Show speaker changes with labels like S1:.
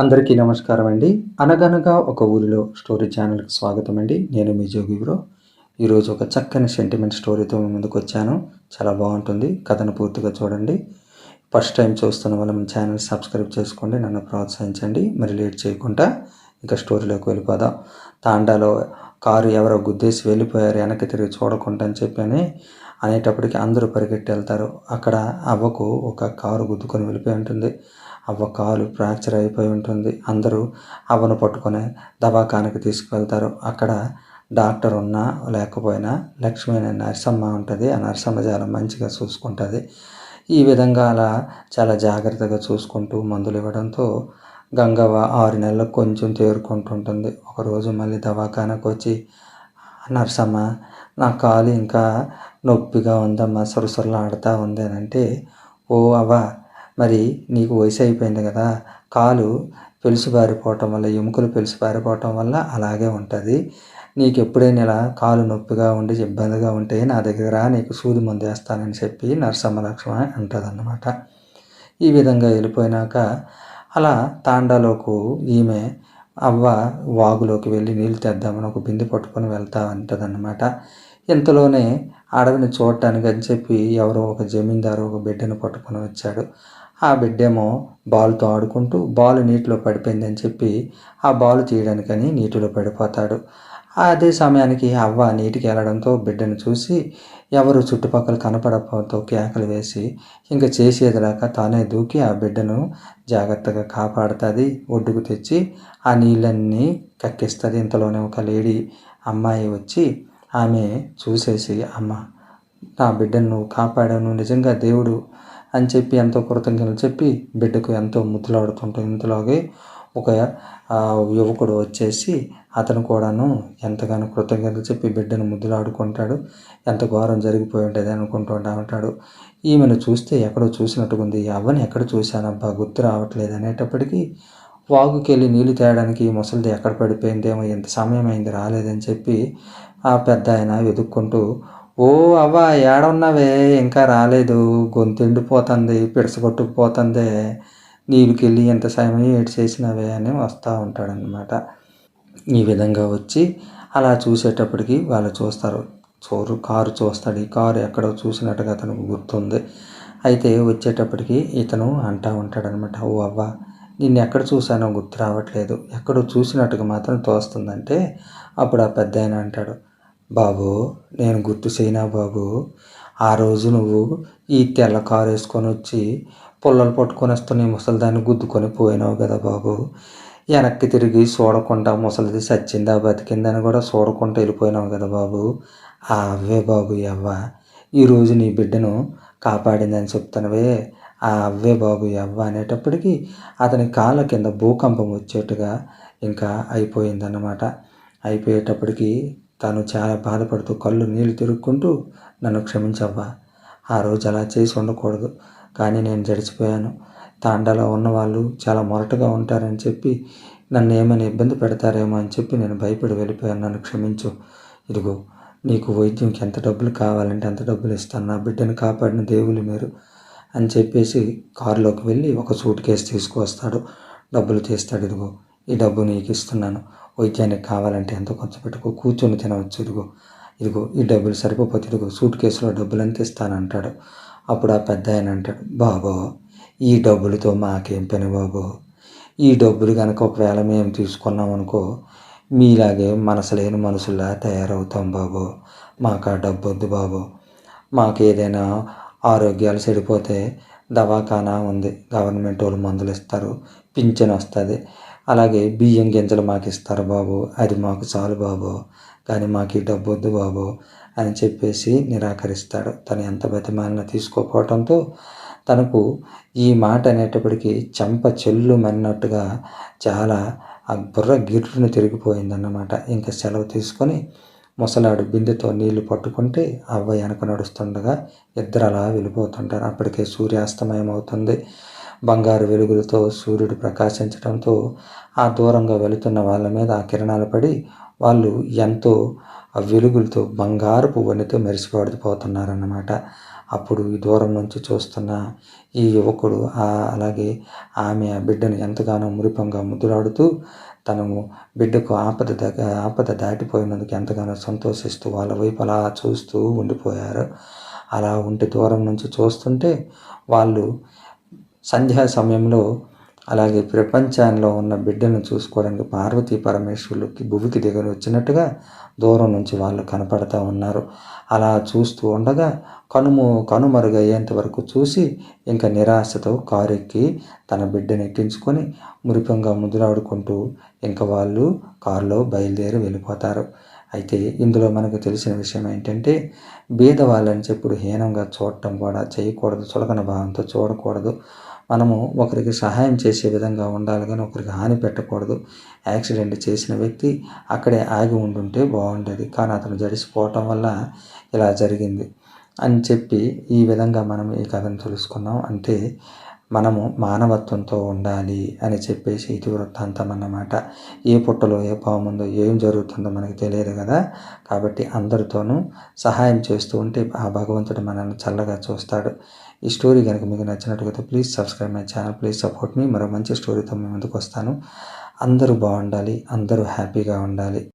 S1: అందరికీ నమస్కారం అండి. అనగనగా ఒక ఊరిలో స్టోరీ ఛానల్కి స్వాగతం అండి. నేను మీ జోగి బ్రో. ఈరోజు ఒక చక్కని సెంటిమెంట్ స్టోరీతో మీ ముందుకు వచ్చాను. చాలా బాగుంటుంది. కథను పూర్తిగా చూడండి. ఫస్ట్ టైం చూస్తున్న వాళ్ళ మన ఛానల్ సబ్స్క్రైబ్ చేసుకోండి. నన్ను ప్రోత్సహించండి. మరి లేట్ చేయకుండా ఇక స్టోరీలోకి వెళ్ళిపోదాం. తాండాలో కారు ఎవరో గుద్దేసి వెళ్ళిపోయారు. వెనక్కి తిరిగి చూడకుండా అని చెప్పని అనేటప్పటికి అందరూ పరిగెట్టి వెళ్తారు. అక్కడ అవ్వకు ఒక కారు గుద్దుకొని వెళ్ళిపోయి ఉంటుంది. అవ్వ కాలు ఫ్రాక్చర్ అయిపోయి ఉంటుంది. అందరూ అవ్వను పట్టుకొని దవాఖానకి తీసుకువెళ్తారు. అక్కడ డాక్టర్ ఉన్నా లేకపోయినా లక్ష్మి అనే నరసమ్మ ఉంటుంది. ఆ నరసమ్మ చాలా మంచిగా చూసుకుంటుంది. ఈ విధంగా అలా చాలా జాగ్రత్తగా చూసుకుంటూ మందులు ఇవ్వడంతో గంగవ్వ ఆరు నెలలకు కొంచెం తేరుకుంటుంటుంది. ఒకరోజు మళ్ళీ దవాఖానకు వచ్చి నర్సమ్మ నా కాలు ఇంకా నొప్పిగా ఉందమ్మా సురసురలాడుతూ ఉంది అని అంటే ఓ అవ్వ మరి నీకు వయసు అయిపోయింది కదా కాలు పెలుసుబారిపోవటం వల్ల ఎముకలు పెలుసుబారిపోవటం వల్ల అలాగే ఉంటుంది. నీకు ఎప్పుడైనా ఇలా కాలు నొప్పిగా ఉండి ఇబ్బందిగా ఉంటే నా దగ్గర నీకు సూది మందు వేస్తానని చెప్పి నరసమ్మ లక్ష్మ అంటదన్నమాట. ఈ విధంగా వెళ్ళిపోయినాక అలా తాండాలోకు ఈమె అవ్వ వాగులోకి వెళ్ళి నీళ్ళు తెద్దామని ఒక బిందె పట్టుకొని వెళ్తా ఉంటుందన్నమాట ఇంతలోనే అడవిని చూడటానికి అని చెప్పి ఎవరో ఒక జమీందారు ఒక బిడ్డను పట్టుకొని వచ్చాడు. ఆ బిడ్డేమో బాల్తో ఆడుకుంటూ బాల్ నీటిలో పడిపోయిందని చెప్పి ఆ బాల్ తీయడానికని నీటిలో పడిపోతాడు. అదే సమయానికి అవ్వ నీటికి వెళ్ళడంతో బిడ్డను చూసి ఎవరు చుట్టుపక్కల కనపడకపోవడంతో కేకలు వేసి ఇంకా చేసేదిలాక తానే దూకి ఆ బిడ్డను జాగ్రత్తగా కాపాడుతుంది ఒడ్డుకు తెచ్చి ఆ నీళ్ళన్నీ కక్కిస్తుంది. ఇంతలోనే ఒక లేడీ అమ్మాయి వచ్చి ఆమె చూసేసి అమ్మ నా బిడ్డను నువ్వు కాపాడాను నిజంగా దేవుడు అని చెప్పి ఎంతో కృతజ్ఞతలు చెప్పి బిడ్డకు ఎంతో ముద్దులాడుతుంటాం. ఇంతలోగే ఒక యువకుడు వచ్చేసి అతను కూడాను ఎంతగానో కృతజ్ఞతలు చెప్పి బిడ్డను ముద్దులాడుకుంటాడు. ఎంత ఘోరం జరిగిపోయి ఉంటుంది అనుకుంటూ ఉంటాడు. ఈమెను చూస్తే ఎక్కడో చూసినట్టుగా ఉంది అవ్వని ఎక్కడ చూశానబ్బా? గుర్తు రావట్లేదు అనేటప్పటికీ వాగుకెళ్ళి నీళ్ళు తేయడానికి ముసలిది ఎక్కడ పడిపోయిందేమో ఎంత సమయం అయింది రాలేదని చెప్పి ఆ పెద్ద ఆయన వెతుక్కుంటూ ఓ అవ్వ ఏడున్నావే? ఇంకా రాలేదు. గొంతు ఎండిపోతుంది పిడసగొట్టుకుపోతుంది. నీళ్ళకెళ్ళి ఎంత సమయం ఏడు చేసినావే అని వస్తూ ఉంటాడనమాట ఈ విధంగా వచ్చి అలా చూసేటప్పటికి వాళ్ళు చూస్తారు. చోరు కారు చూస్తాడు. ఈ కారు ఎక్కడో చూసినట్టుగా అతనికి గుర్తుంది. అయితే వచ్చేటప్పటికి ఇతను అంటా ఉంటాడనమాట ఓ అవ్వ నిన్ను ఎక్కడ చూసానో గుర్తు రావట్లేదు. ఎక్కడో చూసినట్టుగా మాత్రం తోస్తుందంటే అప్పుడు ఆ పెద్ద ఆయన అంటాడు. బాబు నేను గుర్తు చేయనా బాబు? ఆ రోజు నువ్వు ఈ తెల్ల కారు వేసుకొని వచ్చి పుల్లలు పట్టుకొని వస్తున్న ఈ ముసలిదాన్ని గుద్దుకొని పోయినావు కదా బాబు. వెనక్కి తిరిగి చూడకుండా ముసలిది చచ్చిందా బతికిందని కూడా చూడకుండా వెళ్ళిపోయినావు కదా బాబు. ఆ అవ్వే బాబు ఈ అవ్వ. ఈరోజు నీ బిడ్డను కాపాడిందని చెప్తానవే. ఆ అవ్వే బాబు అవ్వ అనేటప్పటికీ అతని కాళ్ళ కింద భూకంపం వచ్చేట్టుగా ఇంకా అయిపోయిందన్నమాట. అయిపోయేటప్పటికి తను చాలా బాధపడుతూ కళ్ళు నీళ్ళు తిరుక్కుంటూ నన్ను క్షమించవ్వా. ఆ రోజు అలా చేసి ఉండకూడదు. కానీ నేను జడిచిపోయాను. తాండాలో ఉన్నవాళ్ళు చాలా మొరటుగా ఉంటారని చెప్పి నన్ను ఏమైనా ఇబ్బంది పెడతారేమో అని చెప్పి నేను భయపడి వెళ్ళిపోయాను. నన్ను క్షమించు. ఇదిగో నీకు వైద్యంకి ఎంత డబ్బులు కావాలంటే అంత డబ్బులు ఇస్తాను. నా బిడ్డను కాపాడిన దేవులు మీరు అని చెప్పేసి కారులోకి వెళ్ళి ఒక సూట్ కేసు తీసుకువస్తాడు. డబ్బులు తీస్తాడు. ఇదిగో ఈ డబ్బు నీకు ఇస్తున్నాను వైద్యానికి కావాలంటే ఎంత ఖర్చు పెట్టుకో కూర్చొని తినవచ్చు ఇదిగో. ఇదిగో ఈ డబ్బులు సరిపోతే ఇదిగో సూట్ కేసులో డబ్బులు ఎంత ఇస్తానంటాడు అప్పుడు ఆ పెద్ద ఆయన అంటాడు బాబో ఈ డబ్బులతో మాకేం పని బాబు? ఈ డబ్బులు కనుక ఒకవేళ మేము తీసుకున్నాం అనుకో మీలాగే మనసు లేని మనుషుల్లా తయారవుతాం బాబు. మాకు ఆ డబ్బు వద్దు బాబు. మాకు ఏదైనా ఆరోగ్యాలు చెడిపోతే దవాఖానా ఉంది. గవర్నమెంట్ వాళ్ళు మందులు ఇస్తారు. పింఛన్ వస్తుంది. అలాగే బియ్యం గింజలు మాకు ఇస్తారు బాబు. అది మాకు చాలు బాబు. కానీ మాకు ఈ డబ్బు వద్దు బాబు అని చెప్పేసి నిరాకరిస్తాడు. తను ఎంత బతిమాలినా తీసుకోపోవడంతో తనకు ఈ మాట అనేటప్పటికీ చెంప చెల్లు మన్నట్టుగా చాలా ఆ బుర్ర గిర్రును తిరిగిపోయిందన్నమాట. ఇంకా సెలవు తీసుకొని ముసలాడు బిందెతో నీళ్ళు పట్టుకుంటే అవ్వ వెనక నడుస్తుండగా ఇద్దరు అలా వెళ్ళిపోతుంటారు. అప్పటికే సూర్యాస్తమయం అవుతుంది బంగారు వెలుగులతో సూర్యుడు ప్రకాశించడంతో ఆ దూరంగా వెళుతున్న వాళ్ళ మీద ఆ కిరణాలు పడి వాళ్ళు ఎంతో ఆ వెలుగులతో బంగారపు పువ్వునితో మెరిసిపడిపోతున్నారన్నమాట అప్పుడు ఈ దూరం నుంచి చూస్తున్న ఈ యువకుడు అలాగే ఆమె ఆ బిడ్డను ఎంతగానో మురిపంగా ముద్దులాడుతూ తను బిడ్డకు ఆపద దగ్గ ఆపద దాటిపోయినందుకు ఎంతగానో సంతోషిస్తూ వాళ్ళ వైపు అలా చూస్తూ ఉండిపోయారు. అలా ఉంటే దూరం నుంచి చూస్తుంటే వాళ్ళు సంధ్యా సమయంలో అలాగే ప్రపంచంలో ఉన్న బిడ్డను చూసుకోవడానికి పార్వతీ పరమేశ్వరులకి భువికి దగ్గర వచ్చినట్టుగా దూరం నుంచి వాళ్ళు కనపడతా ఉన్నారు. అలా చూస్తూ ఉండగా కనుము కనుమరుగయ్యేంత వరకు చూసి ఇంకా నిరాశతో కారు ఎక్కి తన బిడ్డను ఎక్కించుకొని మురిపంగా ముద్దులాడుకుంటూ ఇంకా వాళ్ళు కారులో బయలుదేరి వెళ్ళిపోతారు. అయితే ఇందులో మనకు తెలిసిన విషయం ఏంటంటే బీద వాళ్ళని చెప్పుడు హీనంగా చూడటం కూడా చేయకూడదు చులకన భావంతో చూడకూడదు. మనము ఒకరికి సహాయం చేసే విధంగా ఉండాలి కానీ ఒకరికి హాని పెట్టకూడదు. యాక్సిడెంట్ చేసిన వ్యక్తి అక్కడే ఆగి ఉండుంటే బాగుండేది. కానీ అతను జడిసిపోవటం వల్ల ఇలా జరిగింది అని చెప్పి ఈ విధంగా మనం ఈ కథను తెలుసుకున్నాం. అంటే మనము మానవత్వంతో ఉండాలి అని చెప్పేసి ఇతివృత్తాంతం అన్నమాట ఏ పుట్టలో ఏ పాముందో ఏం జరుగుతుందో మనకి తెలియదు కదా. కాబట్టి అందరితోనూ సహాయం చేస్తూ ఉంటే ఆ భగవంతుడు మనల్ని చల్లగా చూస్తాడు. ఈ స్టోరీ కనుక మీకు నచ్చినట్టుగా please subscribe my channel please support me. మరో మంచి స్టోరీతో మీ ముందుకు వస్తాను. అందరూ బాగుండాలి అందరూ హ్యాపీగా ఉండాలి.